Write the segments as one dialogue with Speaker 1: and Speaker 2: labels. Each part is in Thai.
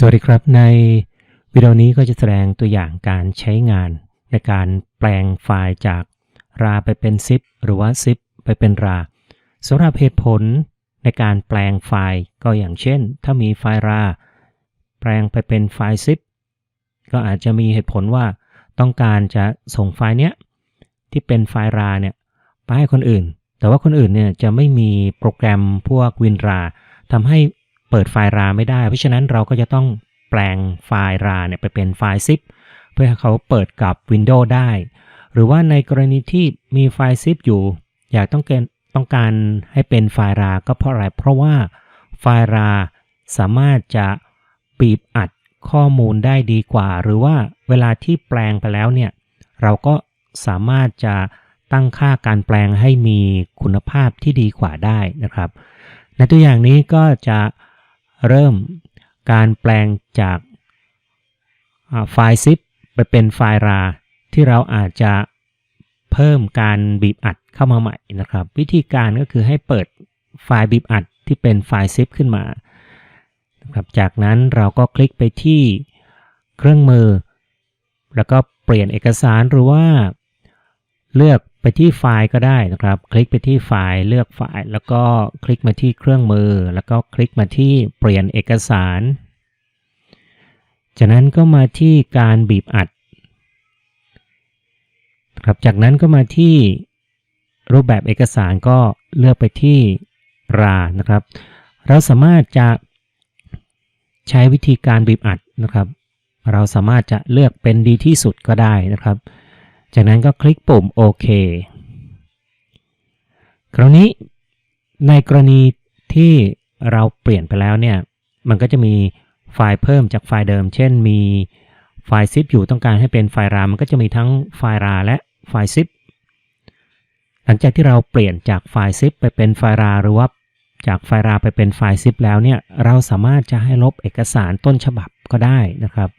Speaker 1: สวัสดีครับในวิดีโอนี้ก็จะแสดงตัวอย่างการใช้งานในการแปลงไฟล์จากราไปเป็น zip หรือว่า zip ไปเป็นราสำหรับเหตุผลในการแปลงไฟล์ก็อย่างเช่น ถ้ามีไฟล์ราแปลงไปเป็นไฟล์ zip ก็อาจจะมีเหตุผลว่าต้องการจะส่งไฟล์เนี้ยที่เป็นไฟล์ราเนี่ยไปให้คนอื่น แต่ว่าคนอื่นเนี่ยจะไม่มีโปรแกรมพวก WinRAR ทำให้ เปิดไฟล์ราไม่ได้ เพราะฉะนั้นเราก็จะต้องแปลงไฟล์ราเนี่ยไปเป็นไฟล์ zip เพื่อให้เขาเปิดกับ Windows ได้ หรือว่าในกรณีที่มีไฟล์ zip อยู่ อยากต้องเกณฑ์ต้องการให้เป็นไฟล์ราก็เพราะอะไร เพราะว่าไฟล์ราสามารถจะบีบอัดข้อมูลได้ดีกว่า หรือว่าเวลาที่แปลงไปแล้วเนี่ยเราก็สามารถจะตั้งค่าการแปลงให้มีคุณภาพที่ดีกว่าได้นะครับ ในตัวอย่างนี้ก็จะ เริ่มการแปลงจากไฟล์ zip ไปเป็นไฟล์ราที่เราอาจจะเพิ่มการบีบอัดเข้ามาใหม่นะครับ วิธีการก็คือให้เปิดไฟล์บีบอัดที่เป็นไฟล์ zip ขึ้นมานะครับจากนั้นเราก็คลิกไปที่เครื่องมือ แล้วก็เปลี่ยนเอกสารหรือว่า เลือกไปที่ไฟล์ก็ได้นะครับ คลิกไปที่ไฟล์เลือกไฟล์ แล้วก็คลิกมาที่เครื่องมือ แล้วก็คลิกมาที่เปลี่ยนเอกสาร จากนั้นก็มาที่การบีบอัดครับจากนั้นก็มาที่รูปแบบเอกสารก็เลือกไปที่รานะครับ เราสามารถจะใช้วิธีการบีบอัดนะครับ เราสามารถจะเลือกเป็นดีที่สุดก็ได้นะครับ จากนั้นก็คลิกปุ่มโอเคคราวนี้ในกรณีที่เราเปลี่ยนไปแล้วเนี่ย มันก็จะมีไฟล์เพิ่มจากไฟล์เดิม เช่นมีไฟล์ zip อยู่ต้องการให้เป็นไฟล์รามันก็จะมีทั้งไฟล์ราและไฟล์ zip หลังจากที่เราเปลี่ยนจากไฟล์ zip ไปเป็นไฟล์ราหรือว่าจากไฟล์ราไปเป็นไฟล์ zip แล้วเนี่ย เราสามารถจะให้ลบเอกสารต้นฉบับก็ได้นะครับ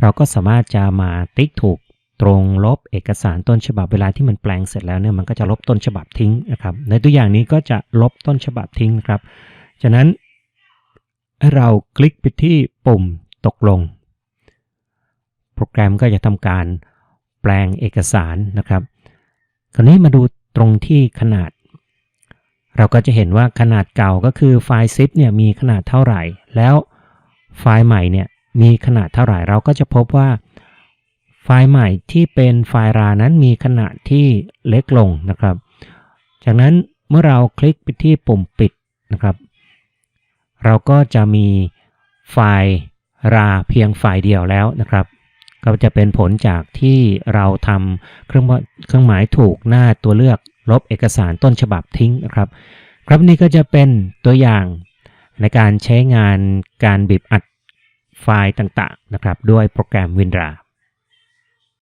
Speaker 1: เราก็สามารถจะมาติ๊กถูก ตรงลบเอกสารต้นฉบับเวลาที่มันแปลงเสร็จแล้วเนี่ยมันก็จะลบต้นฉบับทิ้งนะครับ ในตัวอย่างนี้ก็จะลบต้นฉบับทิ้งนะครับฉะนั้นเราคลิกไปที่ปุ่มตกลง โปรแกรมก็จะทำการแปลงเอกสารนะครับ คราวนี้มาดูตรงที่ขนาด เราก็จะเห็นว่าขนาดเก่าก็คือไฟล์ zip เนี่ยมีขนาดเท่าไหร่ แล้วไฟล์ใหม่เนี่ยมีขนาดเท่าไหร่เราก็จะพบว่า ไฟล์ใหม่ที่เป็นไฟล์รานั้นมีขนาดที่เล็กลงนะครับ จากนั้นเมื่อเราคลิกไปที่ปุ่มปิดนะครับ เราก็จะมีไฟล์ราเพียงไฟล์เดียวแล้วนะครับ ก็จะเป็นผลจากที่เราทำเครื่องหมายเครื่องหมายถูกหน้าตัวเลือกลบเอกสารต้นฉบับทิ้งนะครับ ครับนี่ก็จะเป็นตัวอย่างในการใช้งานการบีบอัดไฟล์ต่างๆนะครับ ด้วยโปรแกรม WinRAR